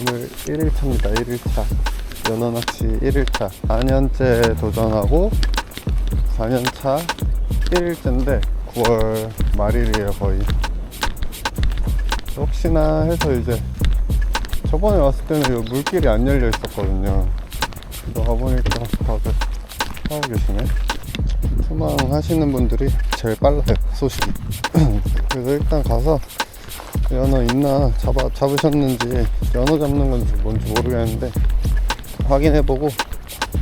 오늘 1일차입니다. 1일차. 연어낚시 1일차. 4년째 도전하고 4년차 1일째인데 9월 말일이에요 거의. 혹시나 해서 이제 저번에 왔을 때는 이 물길이 안 열려 있었거든요. 근데 와보니까 다들 하고 계시네. 투망 하시는 분들이 제일 빨라요 소식이. 그래서 일단 가서 연어 있나 잡아, 잡으셨는지 연어 잡는 건지 뭔지 모르겠는데 확인해보고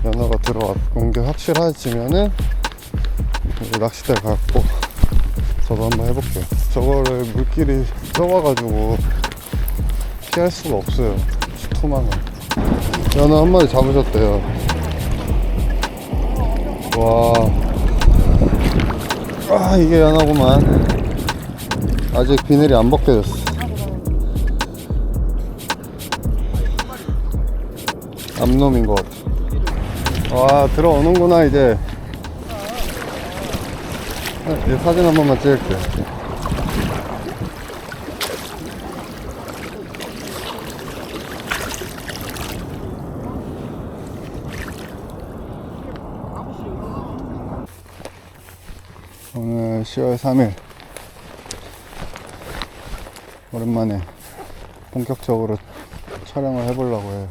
연어가 들어온 게 확실해지면은 낚싯대 갖고 저도 한번 해볼게요. 저거를 물길이 좁아가지고 피할 수가 없어요. 투망은. 연어 한 마리 잡으셨대요. 와. 아, 이게 연어구만. 아직 비늘이 안 벗겨졌어. 암놈인 것 같아. 와, 들어오는구나, 이제. 아, 이 사진 한 번만 찍을게. 오늘 10월 3일. 오랜만에 본격적으로 촬영을 해보려고 해요.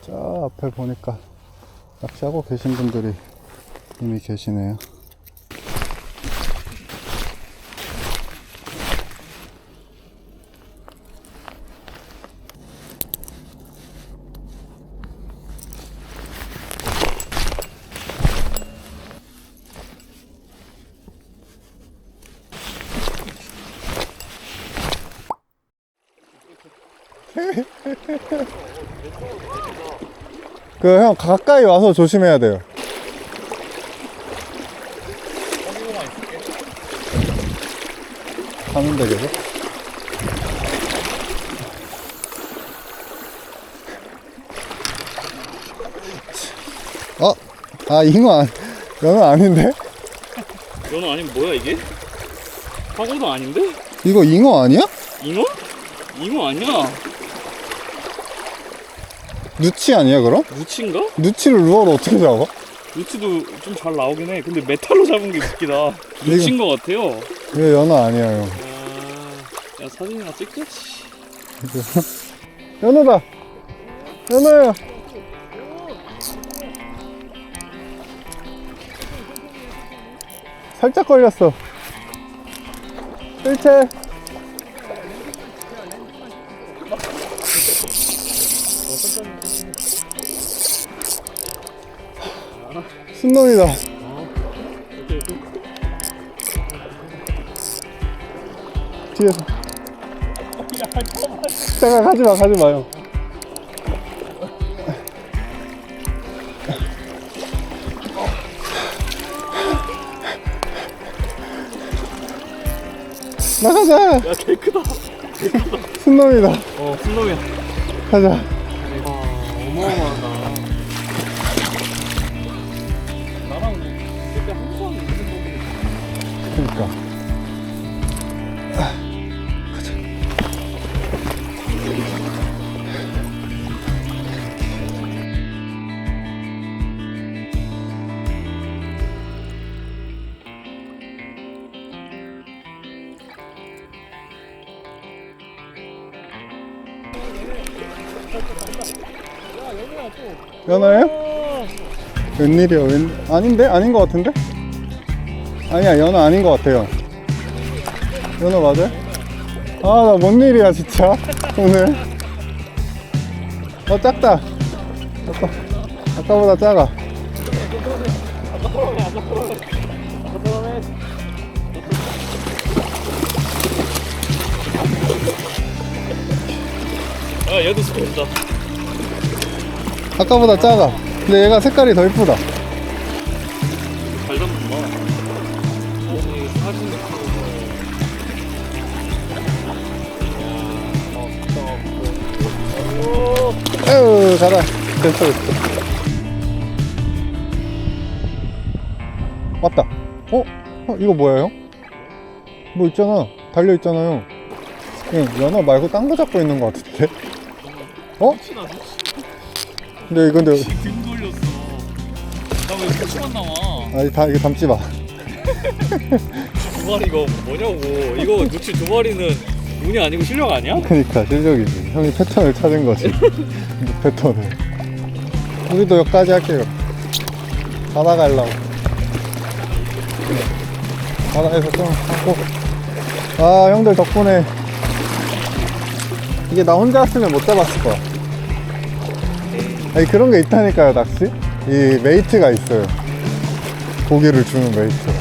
저 앞에 보니까 낚시하고 계신 분들이 이미 계시네요. 그 형 가까이 와서 조심해야 돼요. 가는데 계속? 어? 아 잉어 안, 연어 아닌데? 연어 아니면 뭐야 이게? 사고도 아닌데? 이거 잉어 아니야? 잉어? 잉어 아니야? 누치 아니야 그럼? 누치인가? 누치를 루어로 어떻게 잡아? 누치도 좀 잘 나오긴 해. 근데 메탈로 잡은 게 웃기다. 누치인 것 같아요. 이거 연어 아니야 형. 아, 야 사진이나 찍겠지. 연어다! 연어야! 살짝 걸렸어. 일체. 순놈이다. 뒤에서. 잠깐 가지 마, 가지 마요. 나가자. 야, 개 크다. 순놈이다. 어, 순놈이야. 가자. 연어예요? 웬일이야 웬 아닌데? 아닌 것 같은데? 아니야 연어 아닌 것 같아요 연어 맞아요? 아나 뭔 일이야 진짜 오늘 어 작다 아까, 아까보다 작아 아, 얘도 스포츠다. 아까보다 작아 근데 얘가 색깔이 더 이쁘다 잘 잡는구나. 어, 이 사진 찍고. 에휴 가라 됐어 됐어 왔다 어? 어 이거 뭐야 형? 뭐 있잖아 달려있잖아요 그냥 연어 말고 딴 거 잡고 있는 거 같은데? 어? 혹시나 근데 등 돌렸어 나왜 나와 아니 다 이거 담지 마. 두 마리 이거 뭐냐고 이거 누치 두 마리는 운이 아니고 실력 아니야? 그러니까 실력이지. 형이 패턴을 찾은 거지. 패턴을. 우리도 여기까지 할게요. 바다 가려고. 네. 바다에서 좀 하고. 아 형들 덕분에 이게 나 혼자 왔으면 못 잡았을 거야. 아니 그런 게 있다니까요 낚시. 이 메이트가 있어요. 고기를 주는 메이트.